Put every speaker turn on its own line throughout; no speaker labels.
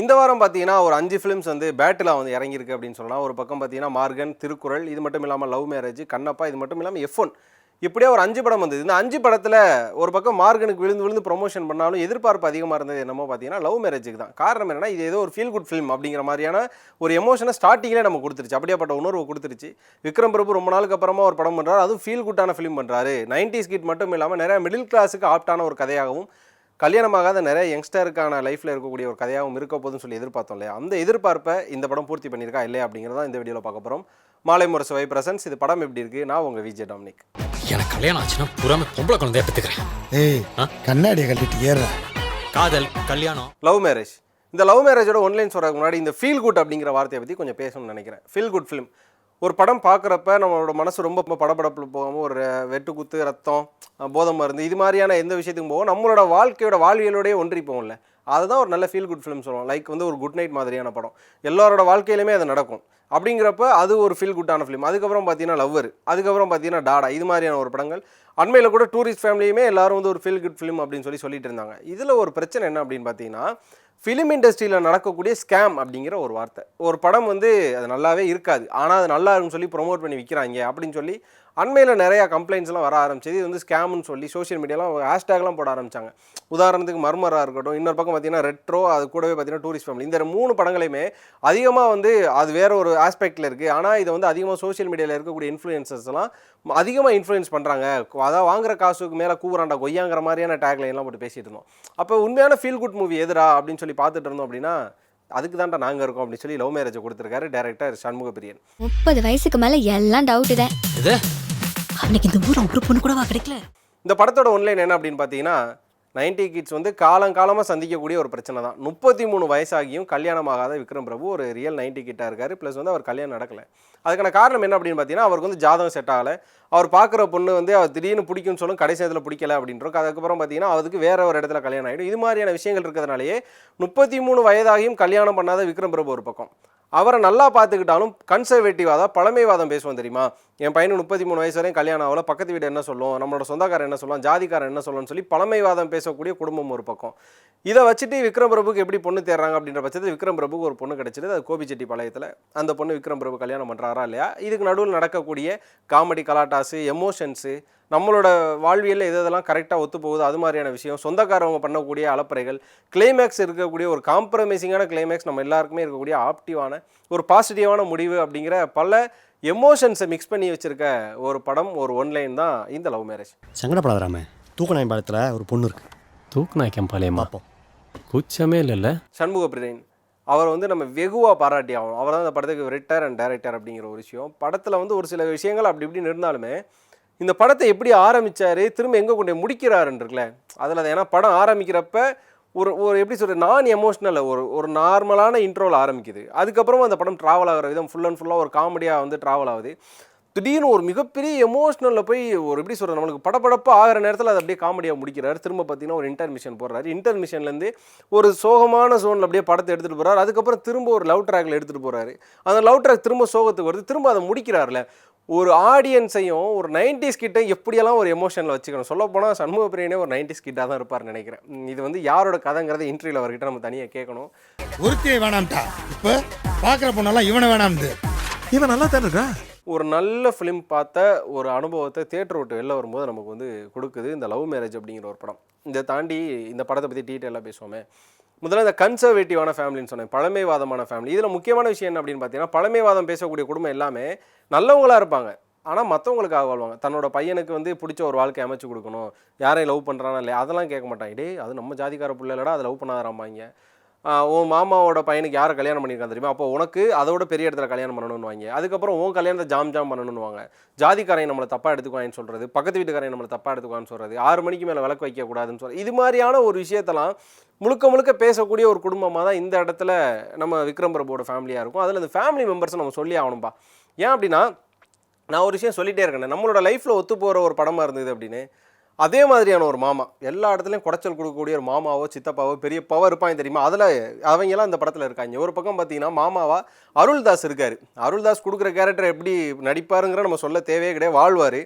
இந்த வாரம் பார்த்தீங்கன்னா ஒரு அஞ்சு ஃபிலிம்ஸ் வந்து பேட்டிலாக வந்து இறங்கியிருக்கு அப்படின்னு சொல்லலாம். ஒரு பக்கம் பார்த்தீங்கன்னா மார்கன் திருக்குறள் இது மட்டும் இல்லாமல் லவ் மேரேஜ் கண்ணப்பா இது மட்டும் இல்லாமல் எஃப் ஒன் இப்படியே ஒரு அஞ்சு படம் வந்தது. இந்த அஞ்சு படத்தில் ஒரு பக்கம் மார்கனுக்கு விழுந்து விழுந்து ப்ரொமோஷன் பண்ணாலும் எதிர்பார்ப்பு அதிகமாக இருந்தது என்னமோ பார்த்தீங்கன்னா லவ் மேரேஜுக்கு தான். காரணம் என்னென்னா இது ஏதோ ஒரு ஃபீல் குட் ஃபிலிம் அப்படிங்கிற மாதிரியான ஒரு எமோஷனை ஸ்டார்டிங்லேயே நம்ம கொடுத்துருச்சு. அப்படியேப்பட்ட உணர்வு கொடுத்துருச்சு. விக்ரம் பிரபு ரொம்ப நாளுக்கு அப்புறமா ஒரு படம் பண்ணுறாரு அதுவும் ஃபீல் குட்டான ஃபிலிம் பண்ணுறாரு நைன்டிஸ் கிட் மட்டும் இல்லாமல் நிறையா மிடில் கிளாஸுக்கு ஆப்டான ஒரு கதையாகவும் கல்யாணமாகாத நிறைய யங்ஸ்டருக்கான லைஃப்பில் இருக்கக்கூடிய ஒரு கதையாகவும் இருக்க போதுன்னு சொல்லி எதிர்பார்த்தோம் இல்லையா? அந்த எதிர்பார்ப்பை இந்த படம் பூர்த்தி பண்ணியிருக்கா இல்லையா அப்படிங்கிறத இந்த வீடியோவில் பார்க்க போகிறோம் மாலை முரசு வை பிரசன்ஸ். இது படம் எப்படி இருக்குது நான் உங்கள் விஜய் டாமினிக்.
எனக்கு கல்யாணம் ஆச்சுன்னா புறாம பொம்பளை குழந்தைய பெற்றுக்கிறேன்
ஏய்? கண்ணாடியை கட்டிட்டு ஏறுற.
காதல் கல்யாணம்.
லவ் மேரேஜ் இந்த லவ் மேரேஜோட ஒன்லைன் சொல்கிறதுக்கு முன்னாடி இந்த ஃபீல் குட் அப்படிங்கிற வார்த்தையை பற்றி கொஞ்சம் பேசணும்னு நினைக்கிறேன். ஃபீல் குட் ஃபிலிம் ஒரு படம் பார்க்குறப்ப நம்மளோட மனசு ரொம்ப படபடப்பில் போகாமல் ஒரு வெட்டுக்குத்து ரத்தம் போதை மருந்து இது மாதிரியான எந்த விஷயத்துக்கும் போகும் நம்மளோட வாழ்க்கையோட வாழ்வியலோடய ஒன்றி போகும்ல அதுதான் ஒரு நல்ல ஃபீல் குட் ஃபிலிம் சொல்லுவோம் லைக் வந்து ஒரு குட் நைட் மாதிரியான படம். எல்லாரோட வாழ்க்கையிலுமே அது நடக்கும். அப்படிங்கிறப்ப அது ஒரு ஃபீல் குட்டான ஃபிலிம் அதுக்கப்புறம் பார்த்தீங்கன்னா லவ்வர் அதுக்கப்புறம் பார்த்தீங்கன்னா டாடா இது மாதிரியான ஒரு படங்கள். அண்மையில் கூட டூரிஸ்ட் ஃபேமிலியுமே எல்லாரும் வந்து ஒரு ஃபீல் குட் ஃபிலிம் அப்படின்னு சொல்லி சொல்லிட்டு இருந்தாங்க. இதில் ஒரு பிரச்சனை என்ன அப்படின்னு பார்த்தீங்கன்னா ஃபிலிம் இண்டஸ்ட்ரியில் நடக்கக்கூடிய ஸ்கேம் அப்படிங்கிற ஒரு வார்த்தை. ஒரு படம் வந்து அது நல்லாவே இருக்காது. ஆனால் அது நல்லா இருக்குன்னு சொல்லி ப்ரோமோட் பண்ணி விற்கிறாங்க அப்படின்னு சொல்லி அண்மையில் நிறையா கம்ப்ளைண்ட்ஸ்லாம் வர ஆரம்பிச்சது. இது வந்து ஸ்கேம்னு சொல்லி சோஷியல் மீடியாலாம் ஹேஷ்டேக்லாம் போட ஆரம்பிச்சாங்க. உதாரணத்துக்கு மர்மராக இருக்கட்டும் இன்னொரு பக்கம் பார்த்தீங்கன்னா ரெட்ரோ அது கூடவே பார்த்தீங்கன்னா டூரிஸ்ட் ஃபேமிலி இந்த மூணு படங்களையுமே அதிகமாக வந்து அது வேற ஒரு ஆஸ்பெக்டில் இருக்குது ஆனால் இதை வந்து அதிகமாக சோஷியல் மீடியாவில் இருக்கக்கூடிய இன்ஃப்ளூயன்சர்ஸ் எல்லாம் அதிகமாக இன்ஃப்ளூயன்ஸ் பண்ணுறாங்க அதான் வாங்குற காசுக்கு மேலே கூவுறாண்டா கொய்யாங்கிற மாதிரியான டேக்லைன்லாம் போட்டு பேசிட்டு இருந்தோம். அப்போ உண்மையான ஃபீல் குட் மூவி எதுடா அப்படின்னு சொல்லி பார்த்துட்டு இருந்தோம் அப்படின்னா அதுக்கு தான்டா நாங்கள் இருக்கோம் அப்படின்னு சொல்லி லவ் மேரேஜை கொடுத்துருக்காரு டேரக்டர் சண்முக பிரியன்
முப்பது வயசுக்கு மேல எல்லாம் டவுட் தான்.
அன்னைக்கு இந்த ஊர் ஒரு பொண்ணு கூடவா கிடைக்கல?
இந்த படத்தோட ஒன்லைன் என்ன அப்படின்னு பார்த்தீங்கன்னா நைன்டி கிட்ஸ் வந்து காலங்காலமாக சந்திக்கக்கூடிய ஒரு பிரச்சனை தான். முப்பத்தி மூணு வயசாகியும் கல்யாணம் ஆகாத விக்ரம் பிரபு ஒரு ரியல் நைன்டி கிட்டாக இருக்காரு. ப்ளஸ் வந்து அவர் கல்யாணம் நடக்கலை. அதுக்கான காரணம் என்ன அப்படின்னு பார்த்தீங்கன்னா அவருக்கு வந்து ஜாதகம் செட் ஆகலை. அவர் பார்க்குற பொண்ணு வந்து அவர் திடீர்னு பிடிக்கும்னு சொல்லும் கடைசி இடத்துல பிடிக்கல அப்படின்றோம் அதுக்கப்புறம் பார்த்தீங்கன்னா அதுக்கு வேற ஒரு இடத்துல கல்யாணம் ஆகிடும் இது மாதிரியான விஷயங்கள் இருக்கிறதுனாலேயே முப்பத்தி மூணு வயதாகியும் கல்யாணம் பண்ணாத விக்ரம் பிரபு ஒரு பக்கம். அவரை நல்லா பார்த்துக்கிட்டாலும் கன்சர்வேட்டிவாக பழமைவாதம் பேசுவோம் தெரியுமா? என் பையனுக்கு முப்பத்தி மூணு வயசு வரையும் கல்யாணம் ஆகல பக்கத்து வீடு என்ன சொல்லும் நம்மளோட சொந்தக்காரன் என்ன சொல்லுவான் ஜாதிக்காரன் என்ன சொல்லணும்னு சொல்லி பழமைவாதம் பேசக்கூடிய குடும்பம் ஒரு பக்கம். இதை வச்சுட்டு விக்ரம் பிரபுக்கு எப்படி பொண்ணு தேடுறாங்க அப்படின்ற பட்சத்தில் விக்ரம் பிரபுக்கு ஒரு பொண்ணு கிடைச்சது அது கோபிச்செட்டி பாளையத்தில். அந்த பொண்ணு விக்ரம் பிரபு கல்யாணம் பண்ணுறாரா இல்லையா? இதுக்கு நடுவில் நடக்கக்கூடிய காமெடி கலாட்டாஸு எமோஷன்ஸு நம்மளோட வாழ்வியலில் எது எதெல்லாம் கரெக்டாக ஒத்து போகுது அது மாதிரியான விஷயம் சொந்தக்காரவங்க பண்ணக்கூடிய அலப்பறைகள் கிளைமேக்ஸ் இருக்கக்கூடிய ஒரு காம்ப்ரமைசிங்கான கிளைமேக்ஸ் நம்ம எல்லாருக்குமே இருக்கக்கூடிய ஆப்டிவான ஒரு பாசிட்டிவான முடிவு அப்படிங்கிற பல எமோஷன்ஸை மிக்ஸ் பண்ணி வச்சிருக்க ஒரு படம் ஒரு ஒன்லைன் தான் இந்த லவ் மேரேஜ்
சங்கடப்படாதராம தூக்கநாயம் படத்தில் ஒரு பொண்ணு இருக்கு.
தூக்குநாய்க்கம் பாளையமா கூச்சமே இல்லைல்ல.
சண்முக பிரியன் அவர் வந்து நம்ம வெகுவாக பாராட்டி ஆகணும். அவர் தான் இந்த படத்துக்கு ரிட்டர் அண்ட் டைரக்டர் அப்படிங்கிற ஒரு விஷயம். படத்தில் வந்து ஒரு சில விஷயங்கள் அப்படி இப்படின்னு இருந்தாலுமே இந்த படத்தை எப்படி ஆரம்பிச்சாரு திரும்ப எங்கே கொண்டு இருக்குல்ல அதில் ஏன்னா படம் ஆரம்பிக்கிறப்ப ஒரு ஒரு எப்படி சொல்கிறது நான் எமோஷ்னல் ஒரு ஒரு நார்மலான இன்ட்ரோவில் ஆரம்பிக்குது. அதுக்கப்புறமா அந்த படம் ட்ராவல் ஆகிற விதம் ஃபுல் அண்ட் ஃபுல்லாக ஒரு காமெடியாக வந்து ட்ராவல் ஆகுது. திடீர்னு ஒரு மிகப்பெரிய எமோஷ்னலில் போய் ஒரு எப்படி சொல்கிறது நம்மளுக்கு படபடப்பு ஆகிற நேரத்தில் அதை அப்படியே காமெடியாக முடிக்கிறார். திரும்ப பார்த்தீங்கன்னா ஒரு இன்டர்மிஷன் போடுறாரு. இன்டர்மிஷன்லேருந்து ஒரு சோகமான சோனில் அப்படியே படத்தை எடுத்துகிட்டு போகிறார் அதுக்கப்புறம் திரும்ப ஒரு லவ் ட்ராக்ல எடுத்துகிட்டு போகிறாரு அந்த லவ் ட்ராக் திரும்ப சோகத்துக்கு வருது. திரும்ப அதை முடிக்கிறார்ல. ஒரு ஆடியன்ஸையும் ஒரு நைன்டிஸ் கிட்ட எப்படியெல்லாம் ஒரு எமோஷனில் வச்சுக்கணும்? சொல்ல போனால் சண்முக பிரியனே ஒரு நைன்டிஸ் கிட்டாக தான் இருப்பார்னு நினைக்கிறேன். இது வந்து யாரோட கதைங்கிறத இன்டர்வியூவில் அவர்கிட்ட நம்ம தனியாக கேட்கணும்.
ஒருத்தியை வேணாம்டா. இப்போ பார்க்குற பொண்ணெல்லாம் இவனை வேணாம்து
இவன் நல்லா தானே இருக்கா?
ஒரு நல்ல ஃபிலிம் பார்த்த ஒரு அனுபவத்தை தேட்டர் விட்டு வெளில வரும்போது நமக்கு வந்து கொடுக்குது. இந்த லவ் மேரேஜ் அப்படிங்கிற ஒரு படம். இதை தாண்டி இந்த படத்தை பற்றி டீட்டெயிலாக பேசுவோமே. முதல்ல இந்த கன்சர்வேட்டிவான ஃபேமிலின்னு சொன்னேன். பழமைவாதமான ஃபேமிலி இதில் முக்கியமான விஷயம் என்ன அப்படின்னு பார்த்தீங்கன்னா பழமைவாதம் பேசக்கூடிய குடும்பம் எல்லாமே நல்லவங்களா இருப்பாங்க. ஆனால் மற்றவங்களுக்காக வாழ்வாங்க. தன்னோட பையனுக்கு வந்து பிடிச்ச ஒரு வாழ்க்கை அமைச்சு கொடுக்கணும். யாரையும் லவ் பண்ணுறானா இல்லையா? அதெல்லாம் கேட்க மாட்டாங்க. டேய் அது நம்ம ஜாதிக்கார பிள்ளை இல்லடா அதை லவ் பண்ணாதாராம்பாங்க உன் மாமாவோட பையனுக்கு யாரை கல்யாணம் பண்ணியிருக்கான் தெரியுமா? அப்போ உனக்கு அதோட பெரிய இடத்துல கல்யாணம் பண்ணணும்னுவாங்க. அதுக்கப்புறம் உன் கல்யாணத்தை ஜாம் ஜாம் பண்ணணும்னுவாங்க. ஜாதிக்காரையும் நம்மளை தப்பாக எடுத்துக்குவான்னு சொல்கிறது பக்கத்து வீட்டுக்காரையும் நம்மளை தப்பாக எடுத்துக்குவான்னு சொல்கிறது ஆறு மணிக்கு மேலே விளக்கு வைக்கக்கூடாதுன்னு சொல்கிறது இது மாதிரியான ஒரு விஷயத்தெல்லாம் முழுக்க முழுக்க பேசக்கூடிய ஒரு குடும்பமாக தான் இந்த இடத்துல நம்ம விக்ரம் பிரபுவோட ஃபேமிலியாக இருக்கும். அதில் இந்த ஃபேமிலி மெம்பர்ஸை நம்ம சொல்லி ஆகணும்பா. ஏன் அப்படின்னா நான் ஒரு விஷயம் சொல்லிகிட்டே இருக்கேன் நம்மளோட லைஃப்பில் ஒத்து போகிற ஒரு படமாக இருந்தது அப்படின்னு. அதே மாதிரியான ஒரு மாமா எல்லா இடத்துலையும் குடைச்சல் கொடுக்கக்கூடிய ஒரு மாமாவோ சித்தப்பாவோ பெரிய பவர் இருப்பாங்க தெரியுமா? அதில் அவங்கெல்லாம் இந்த படத்தில் இருக்காங்க. ஒரு பக்கம் பார்த்தீங்கன்னா மாமாவா அருள்தாஸ் இருக்கார். அருள்தாஸ் கொடுக்குற கேரக்டர் எப்படி நடிப்பாருங்கிற நம்ம சொல்ல தேவையே கிடையாது வாழ்வார்.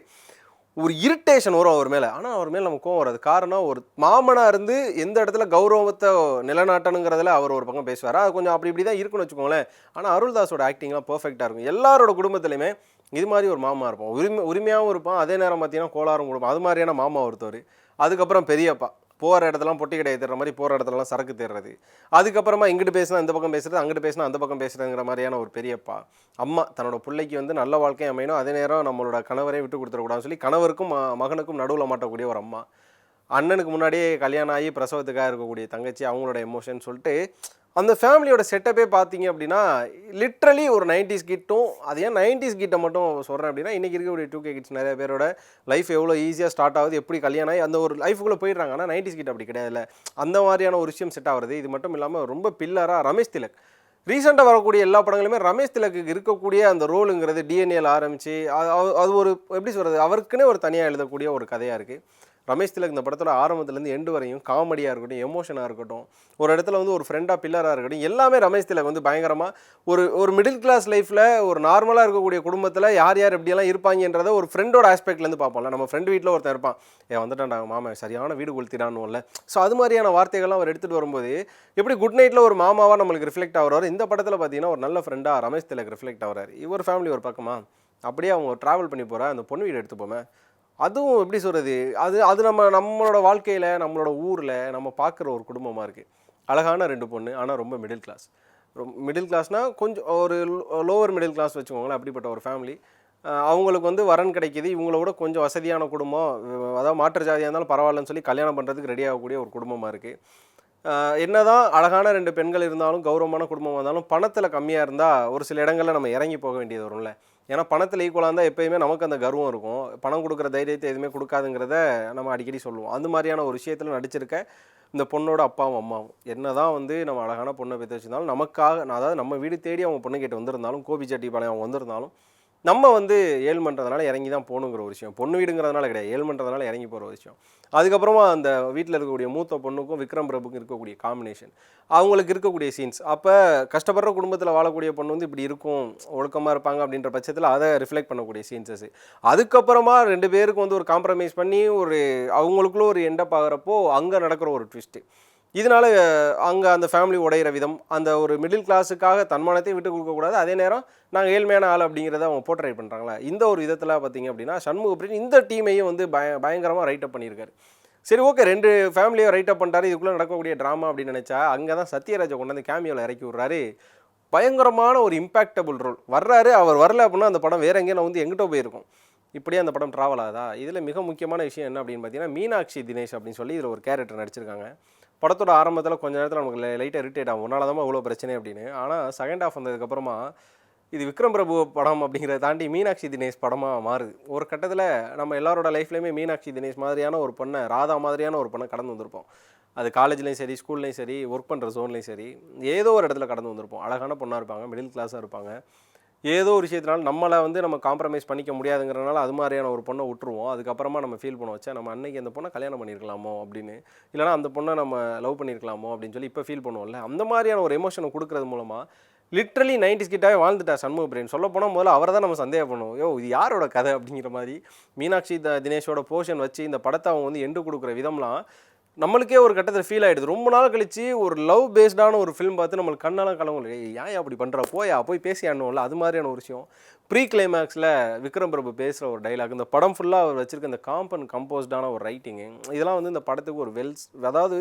ஒரு இரிட்டேஷன் வரும் அவர் மேலே. ஆனால் அவர் மேலே நம்ம கோவம் வராது. காரணம் ஒரு மாமனாக இருந்து எந்த இடத்துல கௌரவத்தை நிலநாட்டணுங்கிறதுல அவர் ஒரு பக்கம் பேசுவார். அது கொஞ்சம் அப்படி இப்படி தான் இருக்குன்னு வச்சுக்கோங்களேன். ஆனால் அருள்தாஸோட ஆக்டிங்லாம் பர்ஃபெக்டாக இருக்கும். எல்லாரோட குடும்பத்துலையுமே இது மாதிரி ஒரு மாமா இருப்போம் உரிமை உரிமையாகவும் இருப்பான். அதே நேரம் பார்த்தீங்கன்னா கோளாறும் கொடுப்போம் அது மாதிரியான மாமா ஒருத்தர் அதுக்கப்புறம் பெரியப்பா. போகிற இடத்துலாம் பொட்டி கடையை தேடுற மாதிரி போகிற இடத்துலலாம் சரக்கு தேடுறது. அதுக்கப்புறமா இங்கிட்டு பேசினா இந்த பக்கம் பேசுறது அங்கிட்டு பேசினா அந்த பக்கம் பேசுறதுங்கிற மாதிரியான ஒரு பெரியப்பா. அம்மா தன்னோட பிள்ளைக்கு வந்து நல்ல வாழ்க்கை அமையணும். அதே நேரம் நம்மளோட கணவரையும் விட்டு கொடுத்துடக்கூடாதுன்னு சொல்லி கணவருக்கும் மகனுக்கும் நடுவில் மாட்டக்கூடிய ஒரு அம்மா. அண்ணனுக்கு முன்னாடியே கல்யாணம் ஆகி பிரசவத்துக்காக இருக்கக்கூடிய தங்கச்சி அவங்களோட எமோஷன் சொல்லிட்டு அந்த ஃபேமிலியோட செட்டப்பே பார்த்தீங்க அப்படின்னா லிட்ரலி ஒரு நைன்டிஸ் கிட்டும் அது ஏன் நைன்டிஸ் கிட்ட மட்டும் சொல்கிறேன் அப்படின்னா இன்றைக்கி இருக்கக்கூடிய டூ கே கிட்ஸ் நிறைய பேரோட லைஃப் எவ்வளோ ஈஸியாக ஸ்டார்ட் ஆகுது எப்படி கல்யாணம் ஆகி அந்த ஒரு லைஃபுக்குள்ளே போயிடுறாங்க. ஆனால் நைன்டிஸ் கிட்ட அப்படி கிடையாது அந்த மாதிரியான ஒரு விஷயம் செட் ஆகுறது. இது மட்டும் இல்லாமல் ரொம்ப பில்லராக ரமேஷ் திலக். ரீசெண்டாக வரக்கூடிய எல்லா படங்களுமே ரமேஷ் திலக்கு இருக்கக்கூடிய அந்த ரோலுங்கிறது டிஎன்ஏல ஆரம்பித்து அது அது ஒரு எப்படி சொல்கிறது அவருக்குன்னே ஒரு தனியாக எழுதக்கூடிய ஒரு கதையாக இருக்குது ரமேஷ் திலக் இந்த படத்தில் ஆரம்பத்துலேருந்து எண்டு வரையும் காமெடியாக இருக்கட்டும் எமோஷனாக இருக்கட்டும் ஒரு இடத்துல வந்து ஒரு ஃப்ரெண்டாக பில்லராக இருக்கட்டும் எல்லாமே ரமேஷ் திலக் வந்து பயங்கரமாக ஒரு ஒரு மிடில் கிளாஸ் லைஃப்பில் ஒரு நார்மலாக இருக்கக்கூடிய குடும்பத்தில் யார் யார் எப்படியெல்லாம் இருப்பாங்கன்றத ஒரு ஃப்ரெண்டோட ஆஸ்பெக்ட்லேருந்து பார்ப்போம்ல. நம்ம ஃப்ரெண்டு வீட்டில் ஒருத்தன் இருப்பான். ஏ வந்துட்டான்டா மாமா சரியான வீடு கொளுத்திடான்னும்ல ஸோ அது மாதிரியான வார்த்தைகள்லாம் அவர் எடுத்துகிட்டு வரும்போது எப்படி குட் நைட்டில் ஒரு மாமாவாக நம்மளுக்கு ரிஃப்ளெக்ட் ஆகிறாரு இந்த படத்தில் பார்த்தீங்கன்னா ஒரு நல்ல ஃப்ரெண்டாக ரமேஷ் திலக் ரிஃப்ளெக்ட் ஆகிறார். இவர் ஃபேமிலி ஒரு பக்கமா? அப்படியே அவங்க ட்ராவல் பண்ணி போகிற அந்த பொண்ணு வீடு எடுத்துப்போமே. அதுவும் எப்படி சொல்கிறது அது அது நம்ம நம்மளோட வாழ்க்கையில் நம்மளோட ஊரில் நம்ம பார்க்குற ஒரு குடும்பமாக இருக்குது அழகான ரெண்டு பொண்ணு ஆனால் ரொம்ப மிடில் கிளாஸ் மிடில் கிளாஸ்னால் கொஞ்சம் ஒரு லோவர் மிடில் கிளாஸ் வச்சுக்கோங்களேன் அப்படிப்பட்ட ஒரு ஃபேமிலி அவங்களுக்கு வந்து வரன் கிடைக்கிது. இவங்கள விட கொஞ்சம் வசதியான குடும்பம். அதாவது மாற்று ஜாதியாக இருந்தாலும் பரவாயில்லன்னு சொல்லி கல்யாணம் பண்ணுறதுக்கு ரெடி ஆகக்கூடிய ஒரு குடும்பமாக இருக்குது என்ன என்னதான் அழகான ரெண்டு பெண்கள் இருந்தாலும் கௌரவமான குடும்பமாக இருந்தாலும் பணத்தில் கம்மியாக இருந்தால் ஒரு சில இடங்களில் நம்ம இறங்கி போக வேண்டியது வரும்ல. ஏன்னா பணத்தில் ஈக்குவலாக இருந்தால் எப்பயுமே நமக்கு அந்த கர்வம் இருக்கும். பணம் கொடுக்குற தைரியத்தை எதுவுமே கொடுக்காதுங்கிறத நம்ம அடிக்கடி சொல்லுவோம். அந்த மாதிரியான ஒரு விஷயத்தில் நடிச்சிருக்க இந்த பொண்ணோட அப்பாவும் அம்மாவும். என்ன தான் வந்து நம்ம அழகான பொண்ணை பெற்று வச்சிருந்தாலும் நமக்காக நான் அதாவது நம்ம வீடு தேடி அவங்க பொண்ணு கேட்டு வந்திருந்தாலும் கோபிச்செட்டிப்பாளையம் அவங்க வந்திருந்தாலும் நம்ம வந்து ஏழ்மன்றதுனால இறங்கி தான் போகணுங்கிற ஒரு விஷயம். பொண்ணு வீடுங்கிறதுனால கிடையாது. ஏழ்மன்றதுனால இறங்கி போகிற ஒரு விஷயம். அதுக்கப்புறமா அந்த வீட்டில் இருக்கக்கூடிய மூத்த பொண்ணுக்கும் விக்ரம் பிரபுக்கும் இருக்கக்கூடிய காம்பினேஷன் அவங்களுக்கு இருக்கக்கூடிய சீன்ஸ் அப்போ கஷ்டப்படுற குடும்பத்தில் வாழக்கூடிய பொண்ணு வந்து இப்படி இருக்கும் ஒழுக்கமாக இருப்பாங்க அப்படின்ற பட்சத்தில் அதை ரிஃப்ளெக்ட் பண்ணக்கூடிய சீன்ஸஸ் அதுக்கப்புறமா ரெண்டு பேருக்கும் வந்து ஒரு காம்ப்ரமைஸ் பண்ணி ஒரு அவங்களுக்குள்ள ஒரு எண்டப் ஆகிறப்போ அங்கே நடக்கிற ஒரு ட்விஸ்ட்டு இதனால அங்கே அந்த ஃபேமிலி உடையிற விதம் அந்த ஒரு மிடில் கிளாஸுக்காக தன்மானத்தை விட்டு கொடுக்கக்கூடாது அதே நேரம் நாங்கள் ஏழ்மையான ஆள் அப்படிங்கிறத அவங்க போர்ட்ரேட் பண்ணுறாங்களா இந்த ஒரு விதத்தில் பார்த்தீங்க அப்படின்னா சண்முக பிரியன் இந்த டீமையும் வந்து பய பயங்கரமாக ரைட்டப் பண்ணியிருக்காரு. சரி ஓகே ரெண்டு ஃபேமிலியை ரைட்டப் பண்ணிட்டாரு. இதுக்குள்ளே நடக்கக்கூடிய ட்ராமா அப்படின்னு நினச்சா அங்கே தான் சத்யராஜை கொண்டு வந்து கேமியோவில் இறக்கி விட்றாரு. பயங்கரமான ஒரு இம்பாக்டபுள் ரோல் வர்றாரு அவர் வரல அப்படின்னா அந்த படம் வேற எங்கேயும் வந்து எங்கிட்ட போயிருக்கும். இப்படியே அந்த படம் ட்ராவல் ஆகுதா? இதில் மிக முக்கியமான விஷயம் என்ன அப்படின்னு பார்த்தீங்கன்னா மீனாட்சி தினேஷ் அப்படின்னு சொல்லி இதில் ஒரு கேரக்டர் நடிச்சிருக்காங்க. படத்தோட ஆரம்பத்தில் கொஞ்ச நேரத்தில் நமக்கு லைட்டாக இரிட்டேட் ஆகும். உன்னால தான் இவ்வளோ பிரச்சனை அப்படின்னு. ஆனால் செகண்ட் ஹாஃப் வந்ததுக்கப்புறமா இது விக்ரம் பிரபு படம் அப்படிங்கிறத தாண்டி மீனாட்சி தினேஷ் படமாக மாறுது. ஒரு கட்டத்தில் நம்ம எல்லாரோட லைஃப்லையுமே மீனாட்சி தினேஷ் மாதிரியான ஒரு பொண்ணை ராதா மாதிரியான ஒரு பொண்ணை கடந்து வந்திருப்போம். அது காலேஜ்லேயும் சரி ஸ்கூல்லையும் சரி ஒர்க் பண்ணுற ஜோன்லேயும் சரி ஏதோ ஒரு இடத்துல கடந்து வந்திருப்போம். அழகான பொண்ணாக இருப்பாங்க மிடில் கிளாஸாக இருப்பாங்க. ஏதோ ஒரு விஷயத்தினால நம்மளை வந்து நம்ம காம்ப்ரமைஸ் பண்ணிக்க முடியாதுங்கிறனால அது மாதிரியான ஒரு பொண்ணை விட்டுருவோம். அதுக்கப்புறமா நம்ம ஃபீல் பண்ண வச்சா நம்ம அன்னைக்கு அந்த பொண்ணை கல்யாணம் பண்ணியிருக்கலாமோ அப்படின்னு. இல்லைனா அந்த பொண்ணை நம்ம லவ் பண்ணியிருக்கலாமோ அப்படின்னு சொல்லி இப்போ ஃபீல் பண்ணுவோம்ல. அந்த மாதிரியான ஒரு எமோஷனை கொடுக்கறது மூலமாக லிட்ரலி நைன்டிஸ் கிட்டாவே வாழ்ந்துட்டா சண்முக பிரியன் சொல்ல போனால் முதல்ல அவரை தான் நம்ம சந்தேகம் பண்ணுவோம் யோ இது யாரோட கதை அப்படிங்கிற மாதிரி மீனாட்சி த- தினேஷோட போர்ஷன் வச்சு இந்த படத்தை அவங்க வந்து எண்டு கொடுக்குற விதம்லாம் நம்மளுக்கே ஒரு கட்டத்தில் ஃபீல் ஆகிடுது ரொம்ப நாள் கழிச்சு ஒரு லவ் பேஸ்டான ஒரு ஃபிலிம் பார்த்து நம்மளுக்கு கண்ணெல்லாம் கலங்கல ஏன் அப்படி பண்ணுறா போயா? போய் பேசியானும்ல அது மாதிரியான ஒரு விஷயம். ப்ரீ கிளைமேக்ஸில் விக்ரம் பிரபு பேசுகிற ஒரு டைலாக் இந்த படம் ஃபுல்லாக அவர் வச்சிருக்க இந்த காம்பன் கம்போஸ்டான ஒரு ரைட்டிங்கு இதெல்லாம் வந்து இந்த படத்துக்கு ஒரு வெல்ஸ் அதாவது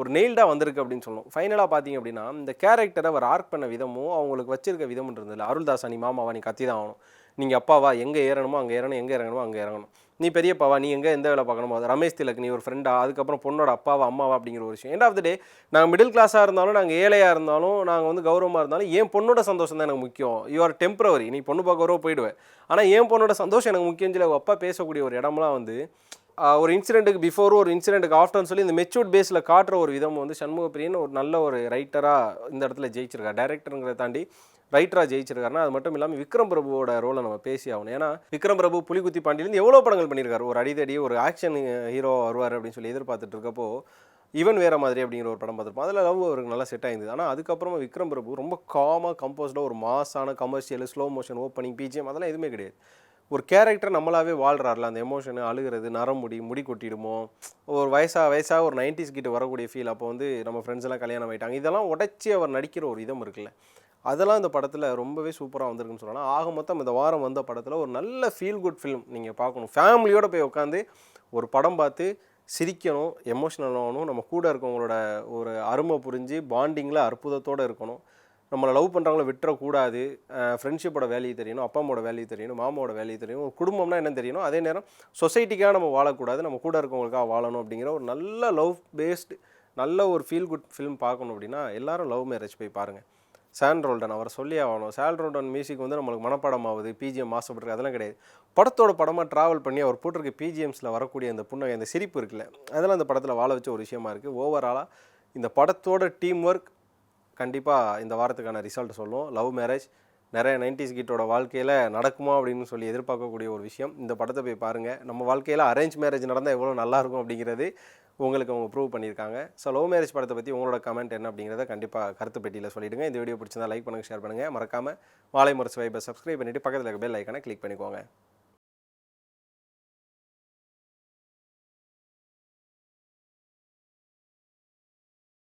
ஒரு நெயில்டாக வந்திருக்கு அப்படின்னு சொல்லணும். ஃபைனலாக பார்த்தீங்க அப்படின்னா இந்த கேரக்டரை அவர் ஆர்க் பண்ண விதமும் அவங்களுக்கு வச்சிருக்க விதம் இல்லை. அருள்தாஸ் அணி மாமாவா நீ கத்தி தான் ஆகணும். நீங்கள் அப்பாவா? எங்கே ஏறணுமோ அங்கே ஏறணும் எங்கே இறங்கணுமோ அங்கே இறங்கணும். நீ பெரியப்பாவா? நீ எங்கே எந்த வேலை பார்க்கணுமோ? அது ரமேஷ் திலக் நீ ஒரு ஃப்ரெண்டா அதுக்கப்புறம் பொண்ணோட அப்பாவா அம்மாவா அப்படிங்கிற ஒரு விஷயம். எண்ட் ஆஃப் த டே நாங்கள் மிடில் கிளாஸாக இருந்தாலும் நாங்கள் ஏழையாக இருந்தாலும் நாங்கள் வந்து கௌரவமாக இருந்தாலும் என் பொண்ணோட சந்தோஷம் தான் எனக்கு முக்கியம். யூ ஆர் டெம்பரவரி நீ பொண்ணு பார்க்க வரவோ போயிடுவேன். ஆனால் என் பொண்ணோட சந்தோஷம் எனக்கு முக்கியம் சொல்லி அவங்க அப்பா பேசக்கூடிய ஒரு இடம்லாம் வந்து ஒரு இன்சிடென்ட்டுக்கு பிஃபோர் ஒரு இன்சிடென்ட்டுக்கு ஆஃப்டர்னு சொல்லி இந்த மெச்சூர்ட் பேஸில் காட்டுற ஒரு விதம் வந்து சண்முகப்பிரியன் ஒரு நல்ல ஒரு ரைட்டராக இந்த இடத்துல ஜெயிச்சிருக்கார். டைரக்டருங்கிறத தாண்டி ரைட்டராக ஜெயிச்சிருக்காருன்னா அது மட்டும் இல்லாமல் விக்ரம் பிரபுவோட ரோலை நம்ம பேசி ஆகணும். ஏன்னா விக்ரம் பிரபு புலிகுத்தி பாண்டியிலேருந்து எவ்வளோ படங்கள் பண்ணியிருக்காரு. ஒரு அடிதடி ஒரு ஆக்ஷன் ஹீரோ வருவார் அப்படின்னு சொல்லி எதிர்பார்த்துட்டு இருக்கப்போ இவன் வேறு மாதிரி அப்படிங்கிற ஒரு படம் பார்த்துருப்போம் அதில் லவ் அவருக்கு நல்லா செட் ஆயிருந்தது. ஆனால் அதுக்கப்புறமா விக்ரம் பிரபு ரொம்ப காமாக கம்போஸ்டாக ஒரு மாஸான commercial slow motion opening BGM அதெல்லாம் எதுவுமே கிடையாது. ஒரு கேரக்டர் நம்மளாவே வாழ்கிறார்ல அந்த எமோஷனு அழுகிறது நரமுடி முடி கொட்டிடுமோ? ஒரு வயசாக வயசாக ஒரு நைன்டிஸ் கிட்ட வரக்கூடிய ஃபீல் அப்போ வந்து நம்ம ஃப்ரெண்ட்ஸ் எல்லாம் கல்யாணம் ஆகிட்டாங்க இதெல்லாம் உடச்சி அவர் நடிக்கிற ஒரு இதம் இருக்குல்ல. அதெல்லாம் இந்த படத்தில் ரொம்பவே சூப்பராக வந்திருக்குன்னு சொல்லலாம். ஆக மொத்தம் இந்த வாரம் வந்த படத்தில் ஒரு நல்ல ஃபீல் குட் ஃபிலிம் நீங்கள் பார்க்கணும். ஃபேமிலியோடு போய் உட்காந்து ஒரு படம் பார்த்து சிரிக்கணும் எமோஷனல் ஆகணும். நம்ம கூட இருக்கவங்களோட ஒரு அருமை புரிஞ்சு பாண்டிங்கில் அற்புதத்தோடு இருக்கணும். நம்மளை லவ் பண்ணுறவங்கள விட்டுறக்கூடாது. ஃப்ரெண்ட்ஷிப்போட வேல்யூ தெரியணும் அப்பா அம்மாவோட வேல்யூ தெரியணும் மாமாவோட வேல்யூ தெரியணும். ஒரு குடும்பம்னா என்ன தெரியணும்? அதே நேரம் சொசைட்டிக்காக நம்ம வாழக்கூடாது. நம்ம கூட இருக்கவங்களுக்காக வாழணும் அப்படிங்கிற ஒரு நல்ல லவ் பேஸ்டு நல்ல ஒரு ஃபீல் குட் ஃபிலிம் பார்க்கணும் அப்படின்னா எல்லாரும் லவ் மேரேஜ் போய் பாருங்கள் சான் ரோல்டன் அவரை சொல்லி ஆகணும். சான் ரோல்டன் மியூசிக் வந்து நம்மளுக்கு மனப்பாடம் ஆகுது பிஜிஎம் மாசப்பட்டு அதெல்லாம் கிடையாது. படத்தோட படமாக ட்ராவல் பண்ணி அவர் போட்டிருக்க பிஜிஎம்ஸில் வரக்கூடிய அந்த புண்ணை அந்த சிரிப்பு இருக்குல்ல அதெல்லாம் அந்த படத்தில் வாழ வச்ச ஒரு விஷயமா இருக்குது ஓவராலாக இந்த படத்தோட டீம் ஒர்க் கண்டிப்பாக இந்த வாரத்துக்கான ரிசல்ட் சொல்லும். லவ் மேரேஜ் நிறைய நைன்டிஸ் கிட்டோட வாழ்க்கையில் நடக்குமா அப்படின்னு சொல்லி எதிர்பார்க்கக்கூடிய ஒரு விஷயம். இந்த படத்தை போய் பாருங்கள் நம்ம வாழ்க்கையில் அரேஞ்ச் மேரேஜ் நடந்தால் எவ்வளோ நல்லா இருக்கும் அப்படிங்கிறது உங்களுக்கு அவங்க ப்ரூவ் பண்ணியிருக்காங்க. ஸோ லவ் மேரேஜ் படத்தை பற்றி உங்களோட கமெண்ட் என்ன அப்படிங்கிறத கண்டிப்பாக கருத்து பெட்டியில் சொல்லிடுங்க. இந்த வீடியோ பிடிச்சிருந்தா லைக் பண்ணுங்கள் ஷேர் பண்ணுங்கள் மறக்காமல் வாழை முரசு வைப்பை சப்ஸ்கிரைப் பண்ணிவிட்டு பக்கத்தில் இருக்க பெல் ஐக்கானை கிளிக் பண்ணிக்கோங்க.